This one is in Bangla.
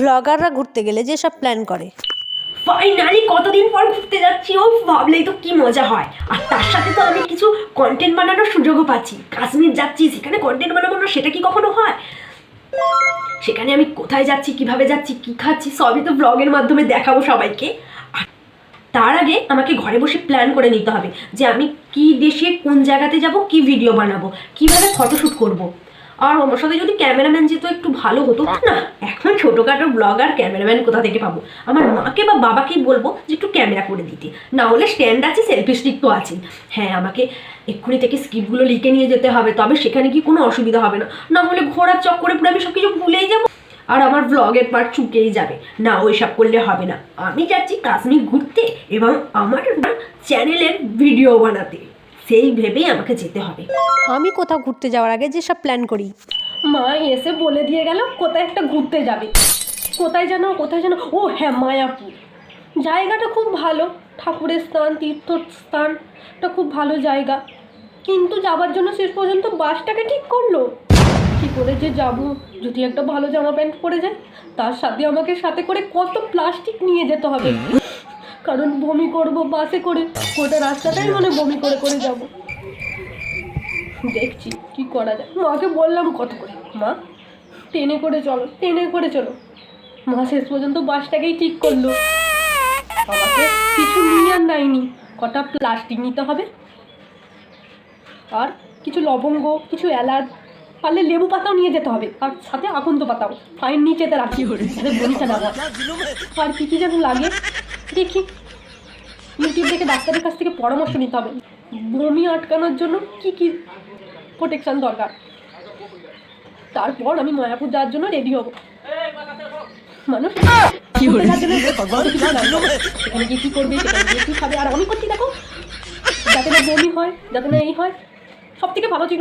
ব্লগাররা ঘুরতে গেলে যেসব প্ল্যান করে। ফাইনালি কতদিন পর ঘুরতে যাচ্ছি ও ভাবলেই তো কি মজা হয়। আর তার সাথে তো আমি কিছু কন্টেন্ট বানানোর সুযোগও পাচ্ছি। কাশ্মীর যাচ্ছি, সেখানে কন্টেন্ট বানাবো না, সেটা কি কখনো হয়? সেখানে আমি কোথায় যাচ্ছি, কীভাবে যাচ্ছি, কি খাচ্ছি, সবই তো ব্লগের মাধ্যমে দেখাবো সবাইকে। তার আগে আমাকে ঘরে বসে প্ল্যান করে নিতে হবে যে আমি কি দেশে কোন জায়গাতে যাব, কি ভিডিও বানাবো, কীভাবে ফটোশ্যুট করব। আর আমার সাথে যদি ক্যামেরাম্যান যেত একটু ভালো হতো না এখন ছোটোখাটো ব্লগ আর ক্যামেরাম্যান কোথা থেকে পাবো? আমার মাকে বা বাবাকেই বলব যে একটু ক্যামেরা করে দিতে। না হলে স্ট্যান্ড আছে সেলফি স্টিক তো আছে হ্যাঁ আমাকে এক্ষুনি থেকে স্ক্রিপ্টগুলো লিখে নিয়ে যেতে হবে তবে সেখানে কি কোনো অসুবিধা হবে না। না হলে ঘোরার চক্করে পুরো আমি সব কিছু ভুলেই যাব। আর আমার ব্লগের পার্ট চুকেই যাবে। না ওইসব করলে হবে না। আমি যাচ্ছি কাশ্মীর ঘুরতে এবং আমার চ্যানেলের ভিডিও বানাতে। সেই ভেবেই আমাকে যেতে হবে। আমি কোথাও ঘুরতে যাওয়ার আগে যেসব প্ল্যান করি। মা এসে বলে দিয়ে গেল কোথায় একটা ঘুরতে যাবে। কোথায় যেন কোথায় যেন ও হ্যাঁ মায়াপুর। জায়গাটা খুব ভালো ঠাকুরের স্থান তীর্থস্থান এটা খুব ভালো জায়গা। কিন্তু যাবার জন্য শেষ পর্যন্ত বাসটাকে ঠিক করল। কী করে যে যাব? যদি একটা ভালো জামা প্যান্ট পরে যায় তার সাথে আমাকে সাথে করে কত প্লাস্টিক নিয়ে যেতে হবে। কারণ বমি করব বাসে করে। গোটা রাস্তাটাই মানে বমি করে করে যাব। দেখছি কি করা যায়। মাকে বললাম কত করে? মা ট্রেনে করে চলো ট্রেনে করে চলো। মা শেষ পর্যন্ত বাসটাকেই ঠিক করল। আমাকে কিছু নিয়ে আর নাইনি কটা প্লাস্টিক নিতে হবে। আর কিছু লবঙ্গ কিছু এলাচ পারলে লেবু পাতাও নিয়ে যেতে হবে। আর সাথে আকন্দ পাতাও। ফাইন নিচেতে রাখি। যাতে বমিটা না। আর কী কী যেন লাগে। দেখি। ইউটিউব দেখে ডাক্তারের কাছ থেকে পরামর্শ নিতে হবে। বমি আটকানোর জন্য কি কি প্রোটেকশন দরকার? তারপর আমি মায়াপুর যাওয়ার জন্য রেডি হব। মানুষ। সেখানে গিয়ে কী করবে সেখানে গিয়ে কী খাবে? আর আমি করছি দেখো। যাতে না বমি হয় যাতে না এই হয় সব থেকে ভালো ছিল।